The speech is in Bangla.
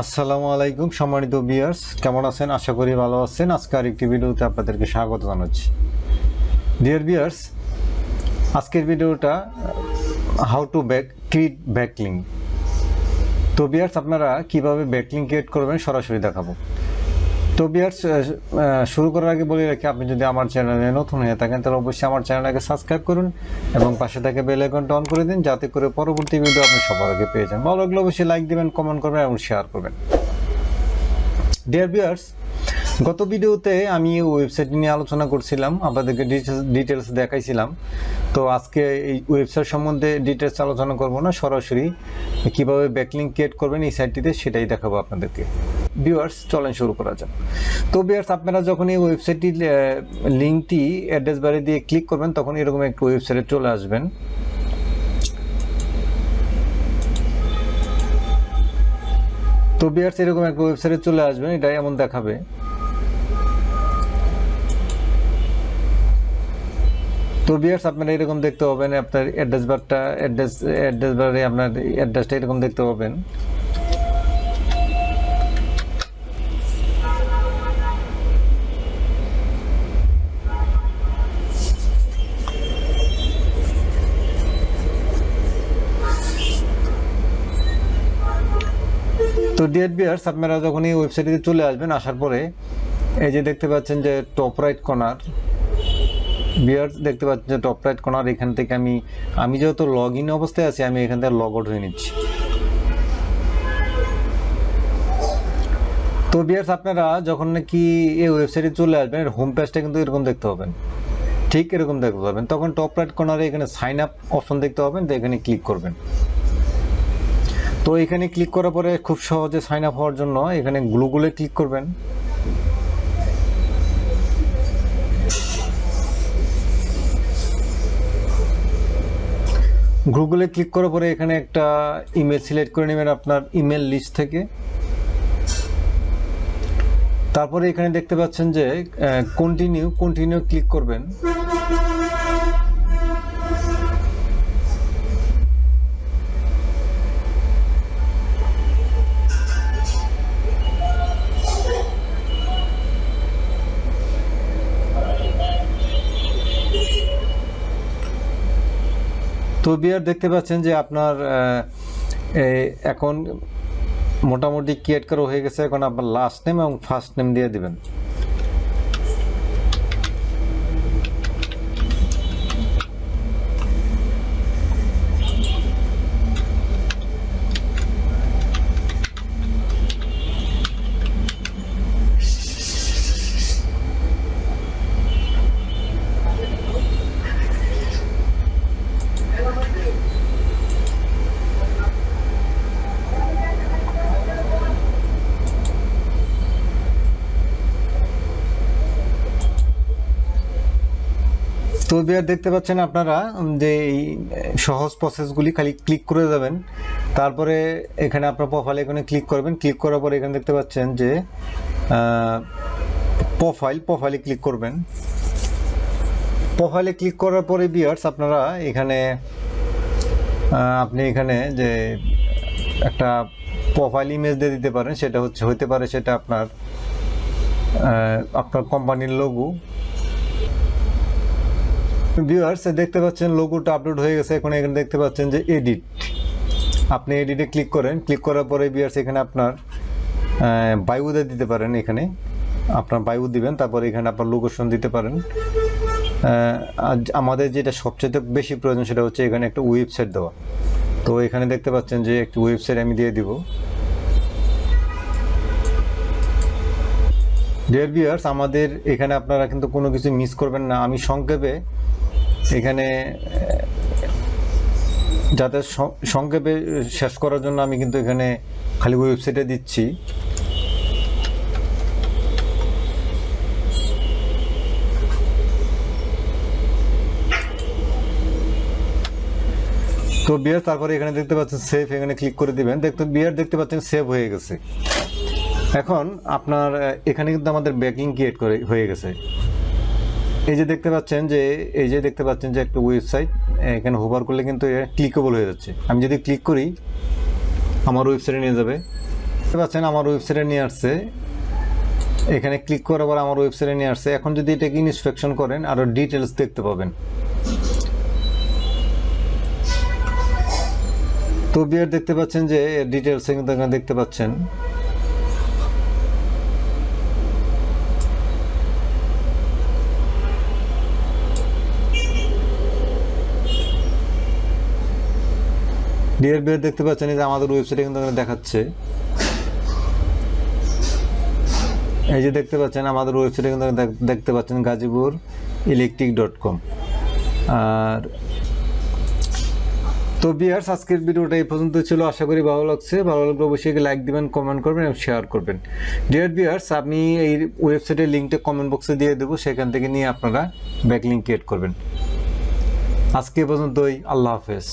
আসসালামু আলাইকুম, সম্মানিত বিয়ার্স কেমন আছেন? আশা করি ভালো আছেন। আজকে আরেকটি ভিডিওতে আপনাদেরকে স্বাগত জানাচ্ছি। ডিয়ার বিয়ার্স আজকের ভিডিওটা how to back create backlink তো বিয়ার্স আপনারা কীভাবে ব্যাকলিং ক্রিয়েট করবেন, সরাসরি দেখাবো। তো বিয়ার্স শুরু করার আগে বলে রাখি, আপনি যদি আমার চ্যানেলে নতুন হয়ে থাকেন, তাহলে অবশ্যই আমার চ্যানেলটাকে সাবস্ক্রাইব করুন এবং পাশে থেকে বেল আইকনটা অন করে দিন, যাতে করে পরবর্তী ভিডিও আপনি সবার আগে পেয়ে যান। ভালো লাগলে অবশ্যই লাইক দিবেন কমেন্ট করবেন এবং শেয়ার করবেন। ডিয়ার বিয়ার্স গত ভিডিওতে আমি ওয়েবসাইট নিয়ে আলোচনা করছিলাম, আপনাদেরকে ডিটেলস দেখাইছিলাম। তো আজকে এই ওয়েবসাইট সম্বন্ধে ডিটেলস আলোচনা করব না, সরাসরি কীভাবে ব্যাকলিং ক্রিয়েট করবেন এই সাইটটিতে সেটাই দেখাবো আপনাদেরকে। ভিউয়ার্স চলেন শুরু করা যাক। তো ভিউয়ার্স আপনারা যখন এই ওয়েবসাইটটির লিঙ্কটি অ্যাড্রেস বারে দিয়ে ক্লিক করবেন, তখন এরকম একটু ওয়েবসাইটে চলে আসবেন। তো বিয়ার্স এরকম একটা ওয়েবসাইটে চলে আসবেন এটা এমন দেখাবে। তো বিয়ার্স আপনারা এরকম দেখতে পাবেন, আপনার অ্যাড্রেস বারটা অ্যাড্রেস অ্যাড্রেস বারে আপনার অ্যাড্রেসটা এরকম দেখতে পাবেন। তো ডিয়ার বিয়ার্স আপনারা যখন এই ওয়েবসাইটে চলে আসবেন, আসার পরে এই যে দেখতে পাচ্ছেন যে টপ রাইট কর্নার বিয়ার্স দেখতে পাচ্ছেন যে টপ রাইট কর্নার এখান থেকে আমি আমি যেহেতু লগ ইন অবস্থায় আছি, আমি এখান থেকে লগ আউট হয়ে নিচ্ছি। তো বিয়ার্স আপনারা যখন নাকি এই ওয়েবসাইটে চলে আসবেন হোম পেজটা কিন্তু এরকম দেখতে পাবেন। ঠিক এরকম দেখতে পাবেন। তখন টপ রাইট কর্নারে এখানে সাইন আপ অপশন দেখতে পাবেন, তো এখানে ক্লিক করবেন। তো এখানে ক্লিক করার পরে খুব সহজে সাইন আপ হওয়ার জন্য এখানে গ্লুগুলে ক্লিক করবেন। গুগলে ক্লিক করার পরে এখানে একটা ইমেল সিলেক্ট করে নেবেন আপনার ইমেল লিস্ট থেকে। তারপরে এখানে দেখতে পাচ্ছেন যে কন্টিনিউ কন্টিনিউ ক্লিক করবেন। তো বিয়ার দেখতে পাচ্ছেন যে আপনার এখন মোটামুটি ক্রিয়েট করা হয়ে গেছে। এখন আপনার লাস্ট নেম এবং ফার্স্ট নেম দিয়ে দিবেন। তো বিয়ার দেখতে পাচ্ছেন আপনারা যে এই সহজ প্রসেসগুলি খালি ক্লিক করে যাবেন। তারপরে এখানে আপনার প্রোফাইল এখানে ক্লিক করবেন। ক্লিক করার পরে এখানে দেখতে পাচ্ছেন যে প্রোফাইল প্রোফাইলে ক্লিক করবেন। প্রোফাইলে ক্লিক করার পরে বিয়ার্স আপনারা এখানে আপনি এখানে যে একটা প্রোফাইল ইমেজ দিয়ে দিতে পারেন। সেটা হচ্ছে হতে পারে সেটা আপনার আপনার কোম্পানির লোগো ভিউয়ার্স দেখতে পাচ্ছেন লোগোটা আপলোড হয়ে গেছে। এখন এখানে দেখতে পাচ্ছেন যে এডিট আপনি এডিটে ক্লিক করেন। ক্লিক করার পরে ভিউয়ার্স এখানে আপনার বায়ুদা দিতে পারেন এখানে। আপনার বায়ু দিবেন, তারপরে এখানে আপনার লোকেশন দিতে পারেন। আমাদের যেটা সবচেয়ে বেশি প্রয়োজন সেটা হচ্ছে এখানে একটা ওয়েবসাইট দেওয়া। তো এখানে দেখতে পাচ্ছেন যে একটি ওয়েবসাইট আমি দিয়ে দিব। ডিয়ার ভিউয়ার্স আমাদের এখানে আপনারা কিন্তু কোনো কিছু মিস করবেন না। আমি সংক্ষেপে এখানে যাতে সংক্ষেপে শেষ করার জন্য আমি কিন্তু এখানে খালি ওয়েবসাইটে দিচ্ছি। তো বিয়ার তারপরে এখানে দেখতে পাচ্ছেন সেভ এখানে ক্লিক করে দিবেন। দেখতে, বিয়ার দেখতে পাচ্ছেন সেভ হয়ে গেছে। এখন আপনার এখানে কিন্তু আমাদের ব্যাকিং ক্রিয়েট করে, হয়ে গেছে। এই যে দেখতে পাচ্ছেন যে, এই যে দেখতে পাচ্ছেন যে একটা ওয়েবসাইট এখানে হোভার করলে কিন্তু এটা ক্লিকেবল হয়ে যাচ্ছে। আমি যদি ক্লিক করি, আমার ওয়েবসাইটে নিয়ে যাবে। দেখতে পাচ্ছেন, আমার ওয়েবসাইটে নিয়ে আসছে। এখানে ক্লিক করার পর আমার ওয়েবসাইটে নিয়ে আসছে। এখন যদি এটাকে ইনস্পেকশন করেন আরও ডিটেলস দেখতে পাবেন। তো বিয়ার দেখতে পাচ্ছেন যে ডিটেলস কিন্তু এখানে দেখতে পাচ্ছেন। ডিয়ার বিয়ার দেখতে পাচ্ছেন যে আমাদের ওয়েবসাইটে কিন্তু দেখাচ্ছে। এই যে দেখতে পাচ্ছেন আমাদের ওয়েবসাইটে কিন্তু দেখতে পাচ্ছেন গাজীপুর ইলেকট্রিক ডট কম আর তো বিয়ার্স আজকের ভিডিওটা এই পর্যন্ত ছিল। আশা করি ভালো লাগছে। ভালো লাগলে অবশ্যই লাইক দিবেন কমেন্ট করবেন এবং শেয়ার করবেন। ডিয়ার বিয়ার্স আপনি এই ওয়েবসাইটের লিঙ্কটা কমেন্ট বক্সে দিয়ে দেবো। সেখান থেকে নিয়ে আপনারা ব্যাক লিঙ্ক ক্রিয়েট করবেন। আজকে এ পর্যন্তই। আল্লাহ হাফেজ।